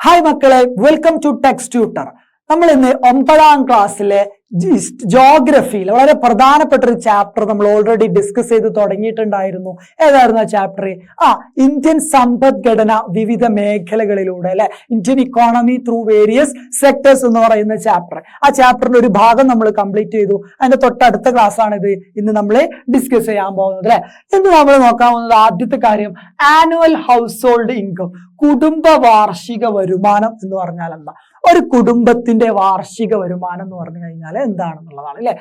Hi മക്കളെ welcome to text tutor നമ്മൾ ഇന്ന് ഒമ്പതാം ക്ലാസ്സിലെ ജോഗ്രഫിയിൽ വളരെ പ്രധാനപ്പെട്ട ഒരു ചാപ്റ്റർ നമ്മൾ ഓൾറെഡി ഡിസ്കസ് ചെയ്ത് തുടങ്ങിയിട്ടുണ്ടായിരുന്നു. ഏതായിരുന്നു ആ ചാപ്റ്റർ ആ ഇന്ത്യൻ സമ്പദ്ഘടന വിവിധ മേഖലകളിലൂടെ അല്ലെ? Indian economy through various sectors എന്ന് പറയുന്ന ചാപ്റ്റർ ആ ചാപ്റ്ററിന്റെ ഒരു ഭാഗം നമ്മൾ കംപ്ലീറ്റ് ചെയ്തു. അതിന്റെ തൊട്ടടുത്ത ക്ലാസ് ആണിത് ഇന്ന് നമ്മൾ ഡിസ്കസ് ചെയ്യാൻ പോകുന്നത് അല്ലെ? ഇന്ന് നമ്മൾ നോക്കാൻ പോകുന്നത് ആദ്യത്തെ കാര്യം ആനുവൽ ഹൗസ് ഹോൾഡ് ഇൻകം കുടുംബ വാർഷിക വരുമാനം എന്ന് പറഞ്ഞാൽ എന്താ? ഒരു കുടുംബത്തിന്റെ വാർഷിക വരുമാനം എന്ന് പറഞ്ഞു കഴിഞ്ഞാൽ എന്താണെന്നുള്ളതാണ് അല്ലെ?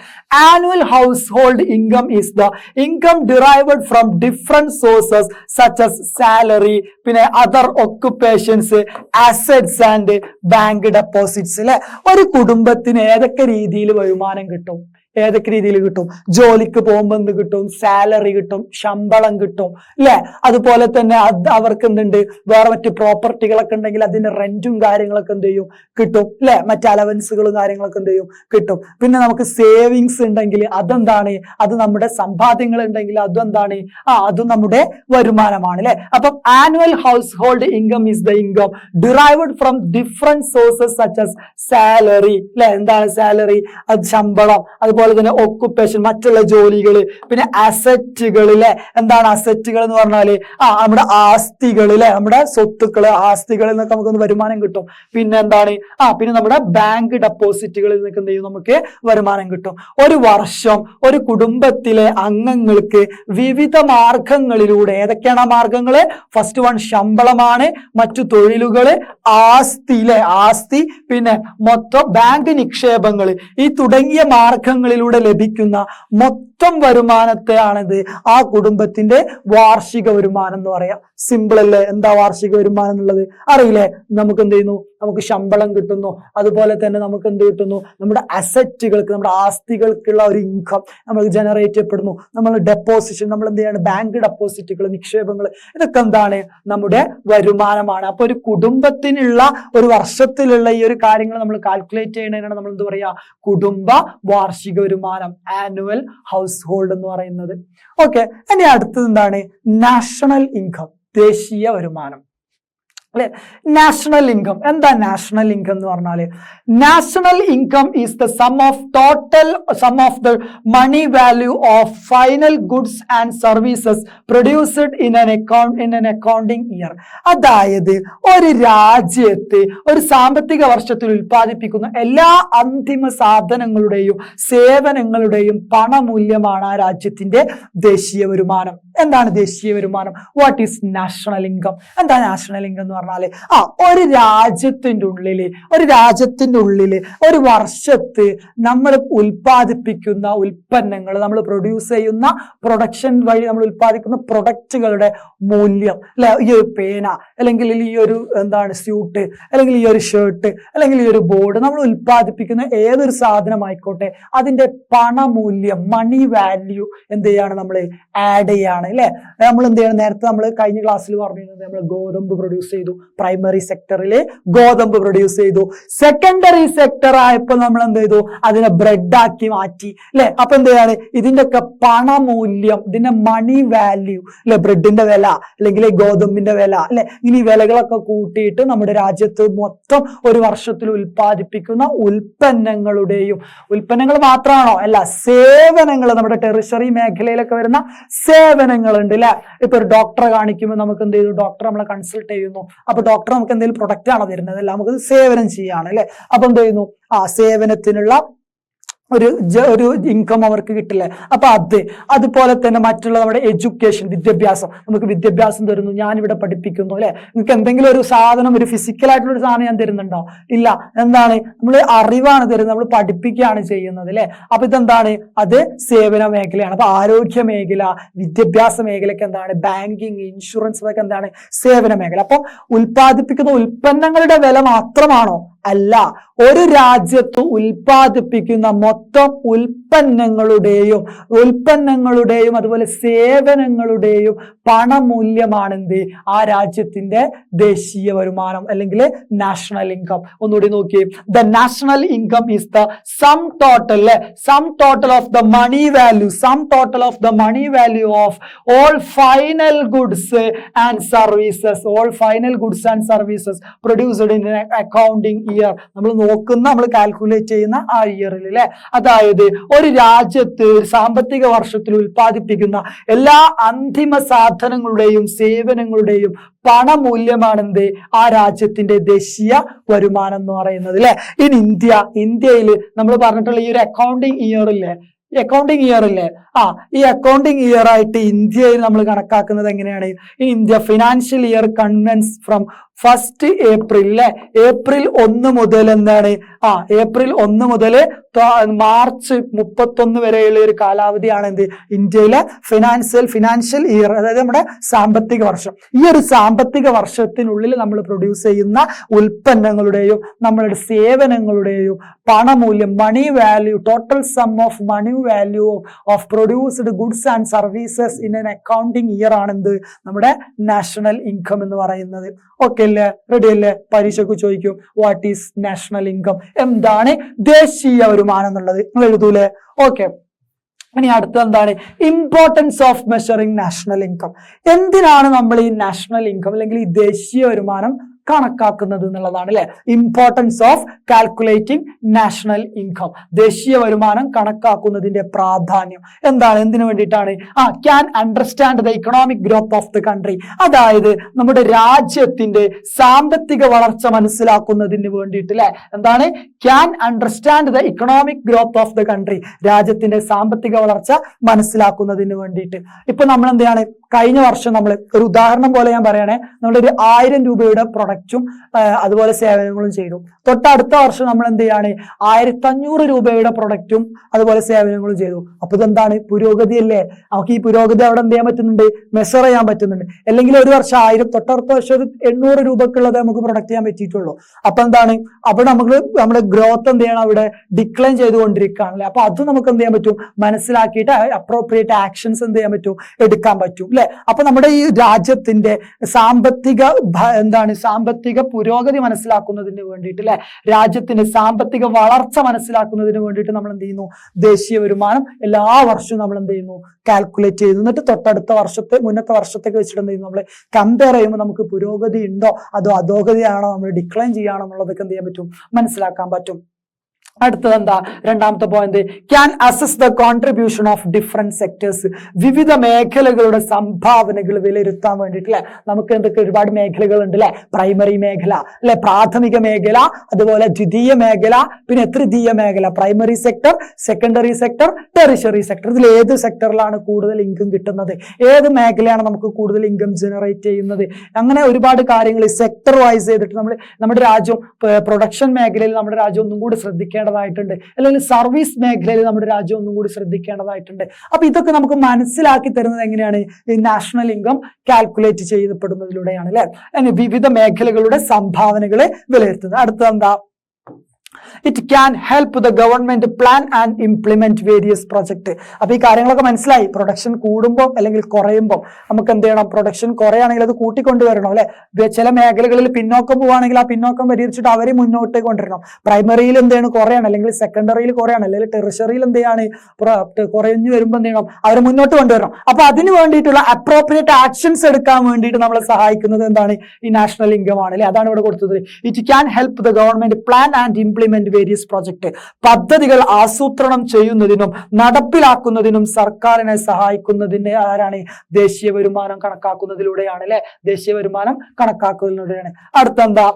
Annual household income is the income derived from different sources such as salary പിന്നെ other occupations assets and bank deposits അല്ലെ? ഒരു കുടുംബത്തിന് ഏതൊക്കെ രീതിയിൽ വരുമാനം കിട്ടും? ഏതൊക്കെ രീതിയിൽ കിട്ടും? ജോലിക്ക് പോകുമ്പോൾ എന്ത് കിട്ടും? സാലറി കിട്ടും ശമ്പളം കിട്ടും അല്ലെ അതുപോലെ തന്നെ അത് അവർക്ക് എന്തുണ്ട്? വേറെ മറ്റു പ്രോപ്പർട്ടികളൊക്കെ ഉണ്ടെങ്കിൽ അതിന് റെന്റും കാര്യങ്ങളൊക്കെ എന്ത് ചെയ്യും? കിട്ടും അല്ലെ മറ്റ് അലവൻസുകളും കാര്യങ്ങളൊക്കെ എന്ത് ചെയ്യും? കിട്ടും. പിന്നെ നമുക്ക് സേവിങ്സ് ഉണ്ടെങ്കിൽ അതെന്താണ്? അത് നമ്മുടെ സമ്പാദ്യങ്ങൾ ഉണ്ടെങ്കിൽ അതെന്താണ്? ആ അത് നമ്മുടെ വരുമാനമാണ് അല്ലെ അപ്പം annual household income is the income derived from different sources such salary അല്ലെ എന്താണ് സാലറി അത് ശമ്പളം അതുപോലെ തന്നെ ഒക്കുപ്പേഷൻ മറ്റുള്ള ജോലികൾ പിന്നെ അസറ്റുകളിലെ എന്താണ് അസറ്റുകൾ എന്ന് പറഞ്ഞാൽ ആ നമ്മുടെ ആസ്തികളിലെ നമ്മുടെ സ്വത്തുക്കൾ ആസ്തികളിൽ നിന്നൊക്കെ നമുക്കൊന്ന് വരുമാനം കിട്ടും. പിന്നെ എന്താണ്? ആ പിന്നെ നമ്മുടെ ബാങ്ക് ഡെപ്പോസിറ്റുകളിൽ നിന്നൊക്കെ എന്ത് ചെയ്യും? നമുക്ക് വരുമാനം കിട്ടും. ഒരു വർഷം ഒരു കുടുംബത്തിലെ അംഗങ്ങൾക്ക് വിവിധ മാർഗങ്ങളിലൂടെ ഏതൊക്കെയാണ് ആ മാർഗങ്ങൾ? ഫസ്റ്റ് വൺ ശമ്പളമാണ് മറ്റു തൊഴിലുകൾ ആസ്തിയിലെ ആസ്തി പിന്നെ മൊത്തം ബാങ്ക് നിക്ഷേപങ്ങൾ. ഈ തുടങ്ങിയ മാർഗങ്ങളിലൂടെ ലഭിക്കുന്ന മൊത്തം വരുമാനത്തെയാണിത്. ആ കുടുംബത്തിന്റെ വാർഷിക വരുമാനം എന്ന് പറയാം. സിമ്പിൾ അല്ലേ? എന്താ വാർഷിക വരുമാനം എന്നുള്ളത്? അറിയില്ലേ? നമുക്ക് എന്ത് ചെയ്യുന്നു? നമുക്ക് ശമ്പളം കിട്ടുന്നു. അതുപോലെ തന്നെ നമുക്ക് എന്ത് കിട്ടുന്നു? നമ്മുടെ അസറ്റുകൾക്ക് നമ്മുടെ ആസ്തികൾക്കുള്ള ഒരു ഇൻകം നമുക്ക് ജനറേറ്റ് ചെയ്യപ്പെടുന്നു. നമ്മൾ ഡെപ്പോസിഷൻ നമ്മൾ എന്ത് ചെയ്യാണ്? ബാങ്ക് ഡെപ്പോസിറ്റുകൾ നിക്ഷേപങ്ങൾ ഇതൊക്കെ എന്താണ്? നമ്മുടെ വരുമാനമാണ്. അപ്പൊ ഒരു കുടുംബത്തിനുള്ള ഒരു വർഷത്തിലുള്ള ഈ ഒരു കാര്യങ്ങൾ നമ്മൾ കാൽക്കുലേറ്റ് ചെയ്യുന്നതിനാണ് നമ്മൾ എന്ത് പറയാ? കുടുംബ വാർഷിക വരുമാനം ആനുവൽ ഹൗസ് ഹോൾഡ് എന്ന് പറയുന്നത്. ഓക്കെ ഇനി അടുത്തത് എന്താണ്? നാഷണൽ ഇൻകം ദേശീയ വരുമാനം. അല്ലെ? നാഷണൽ ഇൻകം എന്താ നാഷണൽ ഇൻകം എന്ന് പറഞ്ഞാൽ national income is the sum of total sum of the money value of final goods and services produced in an account in an accounting year അതായത് ഒരു രാജ്യത്ത് ഒരു സാമ്പത്തിക വർഷത്തിൽ ഉൽപ്പാദിപ്പിക്കുന്ന എല്ലാ അന്തിമ സാധനങ്ങളുടെയും സേവനങ്ങളുടെയും പണമൂല്യമാണ് ആ രാജ്യത്തിന്റെ ദേശീയ വരുമാനം. എന്താണ് ദേശീയ വരുമാനം? വാട്ട് ഈസ് നാഷണൽ ഇൻകം എന്താ നാഷണൽ ഇൻകം എന്ന് പറഞ്ഞാൽ ആ ഒരു രാജ്യത്തിന്റെ ഉള്ളിൽ ഒരു രാജ്യത്തിന്റെ ഉള്ളിൽ ഒരു വർഷത്ത് നമ്മൾ ഉൽപ്പാദിപ്പിക്കുന്ന ഉൽപ്പന്നങ്ങൾ നമ്മൾ പ്രൊഡ്യൂസ് ചെയ്യുന്ന പ്രൊഡക്ഷൻ വഴി നമ്മൾ ഉൽപ്പാദിക്കുന്ന പ്രൊഡക്റ്റുകളുടെ മൂല്യം അല്ലെ ഈ ഒരു പേന അല്ലെങ്കിൽ ഈ ഒരു എന്താണ് സ്യൂട്ട് അല്ലെങ്കിൽ ഈ ഒരു ഷർട്ട് അല്ലെങ്കിൽ ഈ ഒരു ബോർഡ് നമ്മൾ ഉൽപ്പാദിപ്പിക്കുന്ന ഏതൊരു സാധനമായിക്കോട്ടെ അതിന്റെ പണമൂല്യം മണി വാല്യൂ എന്ത് ചെയ്യാണ് നമ്മൾ ആഡ് ചെയ്യാണ് അല്ലേ? നമ്മൾ എന്ത് ചെയ്യണം? നേരത്തെ നമ്മൾ കഴിഞ്ഞ ക്ലാസ്സിൽ പറഞ്ഞിരുന്നത് നമ്മൾ ഗോതമ്പ് പ്രൊഡ്യൂസ് ചെയ്തു. പ്രൈമറി സെക്ടറിൽ ഗോതമ്പ് പ്രൊഡ്യൂസ് ചെയ്തു. സെക്കൻഡറി സെക്ടർ ആയപ്പോൾ നമ്മൾ എന്ത് ചെയ്തു? അതിനെ ബ്രെഡ് ആക്കി മാറ്റി. അല്ലെ അപ്പൊ എന്ത് ഇതിന്റെ ഒക്കെ പണമൂല്യം ഇതിന്റെ മണി വാല്യൂ അല്ലെ ബ്രെഡിന്റെ വില അല്ലെങ്കിൽ ഗോതമ്പിന്റെ വില അല്ലെ ഇനി വിലകളൊക്കെ കൂട്ടിയിട്ട് നമ്മുടെ രാജ്യത്ത് മൊത്തം ഒരു വർഷത്തിൽ ഉൽപ്പാദിപ്പിക്കുന്ന ഉൽപ്പന്നങ്ങളുടെയും ഉൽപ്പന്നങ്ങൾ മാത്രമാണോ? അല്ല സേവനങ്ങൾ നമ്മുടെ ടെറിഷറി മേഖലയിലൊക്കെ വരുന്ന സേവനങ്ങളുണ്ട് അല്ലെ ഇപ്പൊ ഒരു ഡോക്ടറെ കാണിക്കുമ്പോൾ നമുക്ക് എന്ത് ചെയ്തു? ഡോക്ടർ നമ്മളെ കൺസൾട്ട് ചെയ്യുന്നു. അപ്പൊ ഡോക്ടർ നമുക്ക് എന്തെങ്കിലും പ്രൊഡക്റ്റ് ആണോ തരുന്നത്? അല്ല നമുക്ക് സേവനം ചെയ്യാണ് അല്ലെ? അപ്പൊ എന്ത് ചെയ്യുന്നു? ആ സേവനത്തിനുള്ള ഒരു ഒരു ഇൻകം അവർക്ക് കിട്ടില്ലേ? അപ്പൊ അത്. അതുപോലെ തന്നെ മറ്റുള്ള നമ്മുടെ എഡ്യൂക്കേഷൻ വിദ്യാഭ്യാസം. നമുക്ക് വിദ്യാഭ്യാസം തരുന്നു ഞാനിവിടെ പഠിപ്പിക്കുന്നു അല്ലെ? നിങ്ങൾക്ക് എന്തെങ്കിലും ഒരു സാധനം ഒരു ഫിസിക്കൽ ആയിട്ടുള്ള ഒരു സാധനം ഞാൻ തരുന്നുണ്ടോ? ഇല്ല. എന്താണ്? നമ്മൾ അറിവാണ് തരുന്നത്. നമ്മൾ പഠിപ്പിക്കുകയാണ് ചെയ്യുന്നത് അല്ലെ? അപ്പൊ ഇതെന്താണ്? അത് സേവന മേഖലയാണ്. അപ്പൊ ആരോഗ്യ മേഖല വിദ്യാഭ്യാസ മേഖലയ്ക്ക് എന്താണ്? ബാങ്കിങ് ഇൻഷുറൻസ് അതൊക്കെ എന്താണ്? സേവന മേഖല. അപ്പൊ ഉൽപ്പാദിപ്പിക്കുന്ന ഉൽപ്പന്നങ്ങളുടെ വില മാത്രമാണോ? അല്ല ഒരു രാജ്യത്ത് ഉൽപ്പാദിപ്പിക്കുന്ന മൊത്തം ഉൽപ്പന്നങ്ങളുടെയും ഉൽപ്പന്നങ്ങളുടെയും അതുപോലെ സേവനങ്ങളുടെയും പണമൂല്യമാണ് എന്ത്? ആ രാജ്യത്തിന്റെ ദേശീയ വരുമാനം അല്ലെങ്കിൽ നാഷണൽ ഇൻകം ഒന്നുകൂടി നോക്കി the national income is the sum total sum total of the money value sum total of the money value of all final goods and services all final goods and services produced in accounting year നമ്മൾ നോക്കുന്ന നമ്മൾ calculate ചെയ്യുന്ന ആ ഇയറിൽ അല്ലെ അതായത് ഒരു രാജ്യത്ത് സാമ്പത്തിക വർഷത്തിൽ ഉൽപ്പാദിപ്പിക്കുന്ന എല്ലാ അന്തിമ സാധനങ്ങളുടെയും സേവനങ്ങളുടെയും പണമൂല്യമാണ് എന്ത് ആ രാജ്യത്തിന്റെ ദേശീയ വരുമാനം എന്ന് പറയുന്നത് അല്ലെ ഇൻ ഇന്ത്യ ഇന്ത്യയിൽ നമ്മൾ പറഞ്ഞിട്ടുള്ള ഈ ഒരു അക്കൗണ്ടിങ് ഇയർ ഇല്ലേ അക്കൗണ്ടിങ് ഇയർ അല്ലേ ആ ഈ അക്കൗണ്ടിങ് ഇയർ ആയിട്ട് ഇന്ത്യയിൽ നമ്മൾ കണക്കാക്കുന്നത് എങ്ങനെയാണ്? India financial year commences from first April അല്ലെ ഏപ്രിൽ ഒന്ന് മുതൽ എന്താണ്? ആ ഏപ്രിൽ ഒന്ന് മുതൽ മാർച്ച് മുപ്പത്തൊന്ന് വരെയുള്ള ഒരു കാലാവധിയാണ് എന്ത്? ഇന്ത്യയിലെ ഫിനാൻഷ്യൽ ഫിനാൻഷ്യൽ ഇയർ അതായത് നമ്മുടെ സാമ്പത്തിക വർഷം. ഈ ഒരു സാമ്പത്തിക വർഷത്തിനുള്ളിൽ നമ്മൾ പ്രൊഡ്യൂസ് ചെയ്യുന്ന ഉൽപ്പന്നങ്ങളുടെയും നമ്മളുടെ സേവനങ്ങളുടെയും പണമൂല്യം money value total sum of money value of produced goods and services in an accounting year ആണ് എന്ത്? നമ്മുടെ നാഷണൽ ഇൻകം എന്ന് പറയുന്നത്. ഓക്കെ അല്ലേ? റെഡിയല്ലേ പരീക്ഷയ്ക്ക് ചോദിക്കും വാട്ട് ഈസ് നാഷണൽ ഇൻകം എന്താണ് ദേശീയ വരുമാനം എന്നുള്ളത് നിങ്ങൾ എഴുതൂലേ? ഓക്കെ ഇനി അടുത്ത എന്താണ്? Importance of measuring national income എന്തിനാണ് നമ്മൾ ഈ നാഷണൽ ഇൻകം അല്ലെങ്കിൽ ഈ ദേശീയ വരുമാനം കണക്കാക്കുന്നത് എന്നുള്ളതാണ് അല്ലെ? Importance of calculating national income ദേശീയ വരുമാനം കണക്കാക്കുന്നതിന്റെ പ്രാധാന്യം. എന്താണ്? എന്തിനു വേണ്ടിയിട്ടാണ്? ആ can understand the economic growth of the country അതായത് നമ്മുടെ രാജ്യത്തിന്റെ സാമ്പത്തിക വളർച്ച മനസ്സിലാക്കുന്നതിന് വേണ്ടിയിട്ട് അല്ലെ? എന്താണ്? Can understand the economic growth of the country രാജ്യത്തിന്റെ സാമ്പത്തിക വളർച്ച മനസ്സിലാക്കുന്നതിന് വേണ്ടിയിട്ട്. ഇപ്പൊ നമ്മൾ എന്താണ് കഴിഞ്ഞ വർഷം നമ്മൾ ഒരു ഉദാഹരണം പോലെ ഞാൻ പറയണേ നമ്മളൊരു ആയിരം രൂപയുടെ പ്രൊഡക്റ്റും അതുപോലെ സേവനങ്ങളും ചെയ്തു. തൊട്ടടുത്ത വർഷം നമ്മൾ എന്ത് ചെയ്യാണ് ആയിരത്തഞ്ഞൂറ് രൂപയുടെ പ്രൊഡക്റ്റും അതുപോലെ സേവനങ്ങളും ചെയ്തു. അപ്പൊ ഇതെന്താണ്? പുരോഗതി അല്ലേ? നമുക്ക് ഈ പുരോഗതി അവിടെ എന്ത് ചെയ്യാൻ പറ്റുന്നുണ്ട്? മെഷർ ചെയ്യാൻ പറ്റുന്നുണ്ട്. അല്ലെങ്കിൽ ഒരു വർഷം ആയിരം തൊട്ടടുത്ത വർഷം ഒരു എണ്ണൂറ് രൂപക്കുള്ളത് നമുക്ക് പ്രൊഡക്റ്റ് ചെയ്യാൻ പറ്റിയിട്ടുള്ളൂ. അപ്പൊ എന്താണ്? അപ്പൊ നമുക്ക് നമ്മുടെ ഗ്രോത്ത് എന്ത് ചെയ്യണം? അവിടെ ഡിക്ലൈൻ ചെയ്തുകൊണ്ടിരിക്കുകയാണല്ലേ? അപ്പൊ അത് നമുക്ക് എന്ത് ചെയ്യാൻ പറ്റും? മനസ്സിലാക്കിയിട്ട് അപ്രോപ്രിയേറ്റ് ആക്ഷൻസ് എന്ത് ചെയ്യാൻ പറ്റും? എടുക്കാൻ പറ്റും. അല്ലെ? അപ്പൊ നമ്മുടെ ഈ രാജ്യത്തിന്റെ സാമ്പത്തിക എന്താണ് സാമ്പത്തിക പുരോഗതി മനസ്സിലാക്കുന്നതിന് വേണ്ടിയിട്ട് അല്ലെ? രാജ്യത്തിന്റെ സാമ്പത്തിക വളർച്ച മനസ്സിലാക്കുന്നതിന് വേണ്ടിയിട്ട് നമ്മൾ എന്ത് ചെയ്യുന്നു? ദേശീയ വരുമാനം എല്ലാ വർഷവും നമ്മൾ എന്ത് ചെയ്യുന്നു? കാൽക്കുലേറ്റ് ചെയ്യുന്നു. എന്നിട്ട് തൊട്ടടുത്ത വർഷത്തെ മുന്നത്തെ വർഷത്തേക്ക് വെച്ചിട്ട് എന്ത് ചെയ്യുന്നു? നമ്മൾ കമ്പയർ ചെയ്യുമ്പോൾ നമുക്ക് പുരോഗതി ഉണ്ടോ? അതോ അധോഗതിയാണോ? നമ്മൾ ഡിക്ലൈൻ ചെയ്യാണോ? എന്നുള്ളതൊക്കെ എന്ത് ചെയ്യാൻ പറ്റും? മനസ്സിലാക്കാൻ പറ്റും. അടുത്തത് എന്താ രണ്ടാമത്തെ point can assess the contribution of different sectors വിവിധ മേഖലകളുടെ സംഭാവനകൾ വിലയിരുത്താൻ വേണ്ടിയിട്ട് അല്ലെ നമുക്ക് എന്തൊക്കെ ഒരുപാട് മേഖലകൾ ഉണ്ട് അല്ലെ പ്രൈമറി മേഖല അല്ലെ പ്രാഥമിക മേഖല അതുപോലെ ദ്വിതീയ മേഖല പിന്നെ തൃതീയ മേഖല. Primary sector secondary sector tertiary sector ഇതിൽ ഏത് സെക്ടറിലാണ് കൂടുതൽ ഇൻകം കിട്ടുന്നത്? ഏത് മേഖലയാണ് നമുക്ക് കൂടുതൽ ഇൻകം ജനറേറ്റ് ചെയ്യുന്നത്? അങ്ങനെ ഒരുപാട് കാര്യങ്ങൾ സെക്ടർ വൈസ് ചെയ്തിട്ട് നമ്മൾ നമ്മുടെ രാജ്യം പ്രൊഡക്ഷൻ മേഖലയിൽ നമ്മുടെ രാജ്യം ഒന്നും കൂടി ശ്രദ്ധിക്കേണ്ടതായിട്ടുണ്ട്. അല്ലെങ്കിൽ സർവീസ് മേഖലയിൽ നമ്മുടെ രാജ്യം ഒന്നും കൂടി ശ്രദ്ധിക്കേണ്ടതായിട്ടുണ്ട്. അപ്പൊ ഇതൊക്കെ നമുക്ക് മനസ്സിലാക്കി തരുന്നത് എങ്ങനെയാണ്? നാഷണൽ ഇൻകം കാൽക്കുലേറ്റ് ചെയ്യപ്പെടുന്നതിലൂടെയാണ് അല്ലെ? വിവിധ മേഖലകളുടെ സംഭാവനകളെ വിലയിരുത്തുന്നത്. അടുത്തത് എന്താ? It can help the government plan and implement various project അപ്പൊ ഈ കാര്യങ്ങളൊക്കെ മനസ്സിലായി. പ്രൊഡക്ഷൻ കൂടുമ്പോൾ അല്ലെങ്കിൽ കുറയുമ്പോൾ നമുക്ക് എന്ത് ചെയ്യണം? പ്രൊഡക്ഷൻ കുറയാണെങ്കിൽ അത് കൂട്ടിക്കൊണ്ടുവരണം അല്ലെ? ചില മേഖലകളിൽ പിന്നോക്കം പോവുകയാണെങ്കിൽ ആ പിന്നോക്കം പരിഹരിച്ചിട്ട് അവരെ മുന്നോട്ട് കൊണ്ടുവരണം. പ്രൈമറിയിൽ എന്താണ് കുറയാണ്. അല്ലെങ്കിൽ സെക്കൻഡറിയിൽ കുറയാണ്. അല്ലെങ്കിൽ ടെറിഷറിയിൽ എന്തെയാണ് കുറഞ്ഞു വരുമ്പോൾ എന്ത് ചെയ്യണം? അവരെ മുന്നോട്ട് കൊണ്ടുവരണം. അപ്പൊ അതിന് വേണ്ടിയിട്ടുള്ള അപ്രോപ്രിയേറ്റ് ആക്ഷൻസ് എടുക്കാൻ വേണ്ടിയിട്ട് നമ്മളെ സഹായിക്കുന്നത് എന്താണ്? ഈ നാഷണൽ ഇൻകം ആണ് അല്ലെ? അതാണ് ഇവിടെ കൊടുത്തത്. It can help the government plan and implement various project പദ്ധതികൾ ആസൂത്രണം ചെയ്യുന്നതിനും നടപ്പിലാക്കുന്നതിനും സർക്കാരിനെ സഹായിക്കുന്നതിന് ആരാണ്? ദേശീയ വരുമാനം കണക്കാക്കുന്നതിലൂടെയാണ് അല്ലെ? ദേശീയ വരുമാനം കണക്കാക്കുന്നതിലൂടെയാണ്. അടുത്തെന്താ?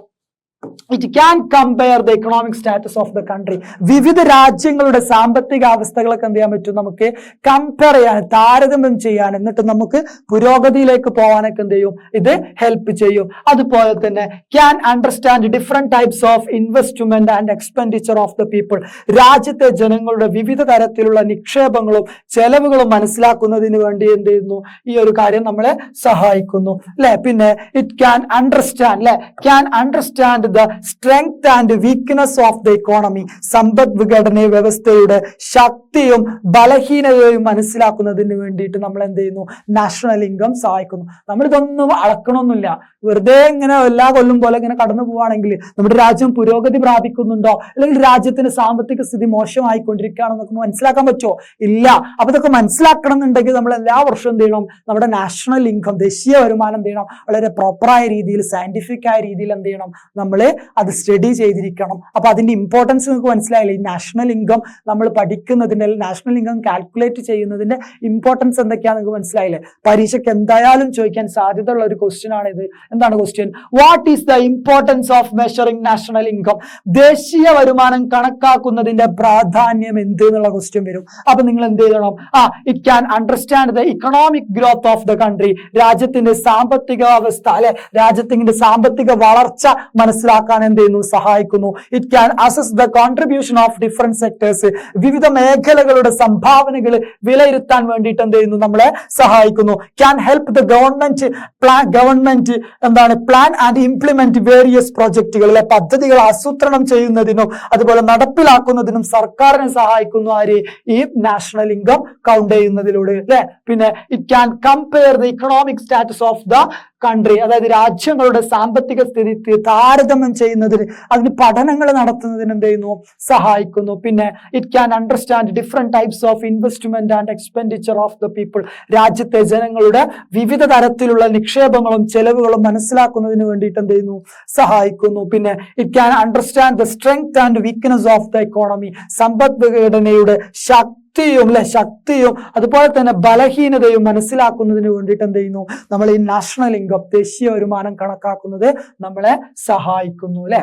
It can compare the economic status of the country വിവിധ രാജ്യങ്ങളുടെ സാമ്പത്തിക അവസ്ഥകളൊക്കെ എന്ത് ചെയ്യാൻ പറ്റും? നമുക്ക് കമ്പയർ ചെയ്യാൻ താരതമ്യം ചെയ്യാൻ എന്നിട്ട് നമുക്ക് പുരോഗതിയിലേക്ക് പോകാനൊക്കെ എന്ത് ചെയ്യും? ഇത് ഹെൽപ്പ് ചെയ്യും. അതുപോലെ തന്നെ can understand different types of investment and expenditure of the people രാജ്യത്തെ ജനങ്ങളുടെ വിവിധ തരത്തിലുള്ള നിക്ഷേപങ്ങളും ചെലവുകളും മനസ്സിലാക്കുന്നതിന് വേണ്ടി എന്ത് ചെയ്യുന്നു? ഈ ഒരു കാര്യം നമ്മളെ സഹായിക്കുന്നു. അല്ലെ? പിന്നെ ഇറ്റ് ക്യാൻ അണ്ടർസ്റ്റാൻഡ് അല്ലെ? Can understand the strength and weakness of the economy സമ്പദ് വിഘടന വ്യവസ്ഥയുടെ ശക്തിയും ബലഹീനതയും മനസ്സിലാക്കുന്നതിന് വേണ്ടിയിട്ട് നമ്മൾ എന്ത് ചെയ്യുന്നു? നാഷണൽ ഇൻകം സഹായിക്കുന്നു. നമ്മളിതൊന്നും അളക്കണമൊന്നുമില്ല. വെറുതെ ഇങ്ങനെ എല്ലാ കൊല്ലും പോലെ ഇങ്ങനെ കടന്നു പോവുകയാണെങ്കിൽ നമ്മുടെ രാജ്യം പുരോഗതി പ്രാപിക്കുന്നുണ്ടോ? അല്ലെങ്കിൽ രാജ്യത്തിന്റെ സാമ്പത്തിക സ്ഥിതി മോശമായിക്കൊണ്ടിരിക്കുകയാണെന്നൊക്കെ മനസ്സിലാക്കാൻ പറ്റുമോ? ഇല്ല. അപ്പൊ ഇതൊക്കെ മനസ്സിലാക്കണം എന്നുണ്ടെങ്കിൽ നമ്മൾ എല്ലാ വർഷവും എന്ത് ചെയ്യണം? നമ്മുടെ നാഷണൽ ഇൻകം ദേശീയ വരുമാനം എന്ത് ചെയ്യണം? വളരെ പ്രോപ്പറായ രീതിയിൽ സയന്റിഫിക് ആയ രീതിയിൽ എന്ത് ചെയ്യണം? നമ്മൾ അത് സ്റ്റഡി ചെയ്തിരിക്കണം. അപ്പൊ അതിന്റെ ഇമ്പോർട്ടൻസ് നിങ്ങൾക്ക് മനസ്സിലായില്ലേ? ഈ നാഷണൽ ഇൻകം നമ്മൾ പഠിക്കുന്നതിന്റെ അല്ലെങ്കിൽ നാഷണൽ ഇൻകം കാൽക്കുലേറ്റ് ചെയ്യുന്നതിന്റെ ഇമ്പോർട്ടൻസ് എന്തൊക്കെയാണെന്ന് നിങ്ങൾക്ക് മനസ്സിലായില്ലേ? പരീക്ഷയ്ക്ക് എന്തായാലും ചോദിക്കാൻ സാധ്യതയുള്ള ഒരു ക്വസ്റ്റ്യൻ ആണ് ഇത്. എന്താണ് question what is the importance of measuring national income ദേശീയ വരുമാനം കണക്കാക്കുന്നതിന്റെ പ്രാധാന്യം എന്ത് എന്നുള്ള ക്വസ്റ്റ്യൻ വരും. അപ്പൊ നിങ്ങൾ എന്ത് ചെയ്യണം? ആ it can understand the economic growth of the country രാജ്യത്തിന്റെ സാമ്പത്തിക അവസ്ഥ അല്ലെ? രാജ്യത്തിന്റെ സാമ്പത്തിക വളർച്ച മനസ്സിലാക്കാൻ എന്ത് ചെയ്യുന്നു? സഹായിക്കുന്നു. It can assess the contribution of different sectors വിവിധ മേഖലകളുടെ സംഭാവനകൾ വിലയിരുത്താൻ വേണ്ടിയിട്ട് എന്ത് ചെയ്യുന്നു? നമ്മളെ സഹായിക്കുന്നു. Can help the government plan government എന്താണ്? പ്ലാൻ ആൻഡ് ഇംപ്ലിമെന്റ് വേരിയസ് പ്രോജക്റ്റുകൾ അല്ലെ? പദ്ധതികൾ ആസൂത്രണം ചെയ്യുന്നതിനും അതുപോലെ നടപ്പിലാക്കുന്നതിനും സർക്കാരിനെ സഹായിക്കുന്നു ആര്? ഈ നാഷണൽ ഇൻകം കൗണ്ട് ചെയ്യുന്നതിലൂടെ അല്ലെ? പിന്നെ it can compare the economic status of the country അതായത് രാജ്യങ്ങളുടെ സാമ്പത്തിക സ്ഥിതി താരതമ്യം ചെയ്യുന്നതിന് അതിന് പഠനങ്ങൾ നടത്തുന്നതിന് എന്ത് ചെയ്യുന്നു? സഹായിക്കുന്നു. പിന്നെ it can understand different types of investment and expenditure of the people രാജ്യത്തെ ജനങ്ങളുടെ വിവിധ തരത്തിലുള്ള നിക്ഷേപങ്ങളും ചെലവുകളും മനസ്സിലാക്കുന്നതിന് വേണ്ടിയിട്ട് എന്ത് ചെയ്യുന്നു? സഹായിക്കുന്നു. പിന്നെ it can understand the strength and weakness of the economy സമ്പദ്ഘടനയുടെ ശക്തിയും അല്ലെ ശക്തിയും അതുപോലെ തന്നെ ബലഹീനതയും മനസ്സിലാക്കുന്നതിന് വേണ്ടിയിട്ട് എന്ത് ചെയ്യുന്നു? നമ്മൾ ഈ നാഷണൽ ഇൻകം ദേശീയ വരുമാനം കണക്കാക്കുന്നത് നമ്മളെ സഹായിക്കുന്നു അല്ലെ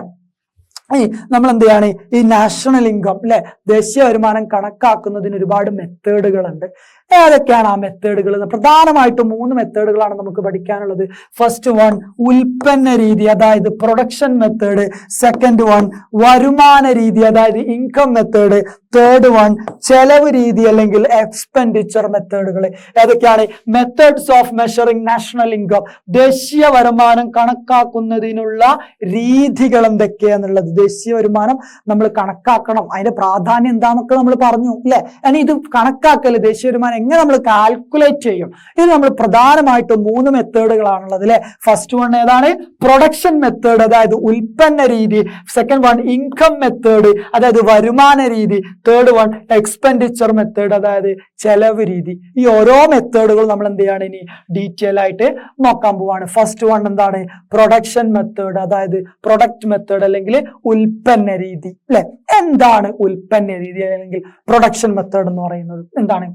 ഈ നമ്മൾ എന്ത് ചെയ്യാണ്? ഈ നാഷണൽ ഇൻകം അല്ലെ ദേശീയ വരുമാനം കണക്കാക്കുന്നതിന് ഒരുപാട് മെത്തേഡുകളുണ്ട് ഏതൊക്കെയാണ് ആ മെത്തേഡുകൾ പ്രധാനമായിട്ടും മൂന്ന് മെത്തേഡുകളാണ് നമുക്ക് പഠിക്കാനുള്ളത്. ഫസ്റ്റ് വൺ ഉൽപ്പന്ന രീതി അതായത് പ്രൊഡക്ഷൻ മെത്തേഡ് സെക്കൻഡ് വൺ വരുമാന രീതി അതായത് ഇൻകം മെത്തേഡ് തേർഡ് വൺ ചെലവ് രീതി അല്ലെങ്കിൽ എക്സ്പെൻഡിച്ചർ മെത്തേഡുകൾ ഏതൊക്കെയാണ്? Methods of measuring national income ദേശീയ വരുമാനം കണക്കാക്കുന്നതിനുള്ള രീതികൾ എന്തൊക്കെയാന്നുള്ളത്? ദേശീയ വരുമാനം നമ്മൾ കണക്കാക്കണം. അതിന്റെ പ്രാധാന്യം എന്താന്നൊക്കെ നമ്മൾ പറഞ്ഞു അല്ലെ? ഇനി ഇത് കണക്കാക്കൽ ദേശീയ വരുമാനം എങ്ങനെ നമ്മൾ കാൽക്കുലേറ്റ് ചെയ്യും. ഇത് നമ്മൾ പ്രധാനമായിട്ടും മൂന്ന് മെത്തേഡുകളാണുള്ളത് അല്ലെ? ഫസ്റ്റ് വൺ ഏതാണ്? പ്രൊഡക്ഷൻ മെത്തേഡ് അതായത് ഉൽപ്പന്ന രീതി. സെക്കൻഡ് വൺ ഇൻകം മെത്തേഡ് അതായത് വരുമാന രീതി. തേർഡ് വൺ എക്സ്പെൻഡിച്ചർ മെത്തേഡ് അതായത് ചെലവ് രീതി. ഈ ഓരോ മെത്തേഡുകൾ നമ്മൾ എന്ത് ചെയ്യാണ് ഇനി ഡീറ്റെയിൽ ആയിട്ട് നോക്കാൻ പോവാണ്. ഫസ്റ്റ് വൺ എന്താണ്? പ്രൊഡക്ഷൻ മെത്തേഡ് അതായത് പ്രൊഡക്റ്റ് മെത്തേഡ് അല്ലെങ്കിൽ ഉൽപ്പന്ന രീതി. അല്ലെ? എന്താണ് ഉൽപ്പന്ന രീതി അല്ലെങ്കിൽ പ്രൊഡക്ഷൻ മെത്തേഡ് എന്ന് പറയുന്നത്? എന്താണ്?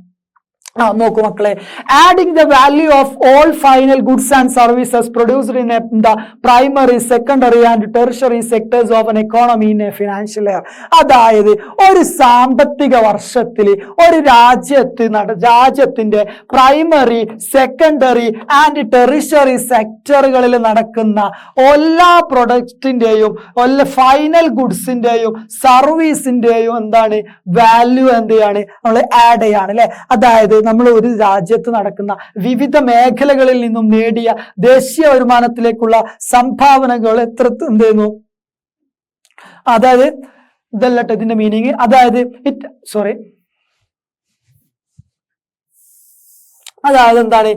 നോക്കൂ മക്കളെ. Adding the value of all final goods and services produced in the primary secondary and tertiary sectors of an economy in a financial year അതായത് ഒരു സാമ്പത്തിക വർഷത്തിൽ ഒരു രാജ്യത്ത് രാജ്യത്തിന്റെ പ്രൈമറി സെക്കൻഡറി ആൻഡ് ടെറിഷറി സെക്ടറുകളിൽ നടക്കുന്ന എല്ലാ പ്രൊഡക്റ്റിന്റെയും എല്ലാ ഫൈനൽ ഗുഡ്സിന്റെയും സർവീസിന്റെയും എന്താണ്? വാല്യൂ എന്ത് ചെയ്യാണ് നമ്മൾ ആഡ് ചെയ്യാണ് അല്ലെ? അതായത് നമ്മൾ ഒരു രാജ്യത്ത് നടക്കുന്ന വിവിധ മേഖലകളിൽ നിന്നും നേടിയ ദേശീയ വരുമാനത്തിലേക്കുള്ള സംഭാവനകൾ എത്ര എന്ത് അതായത് ഇതല്ലട്ടെ ഇതിന്റെ മീനിങ് അതായത് ഇറ്റ് സോറി അതായത് എന്താണ്?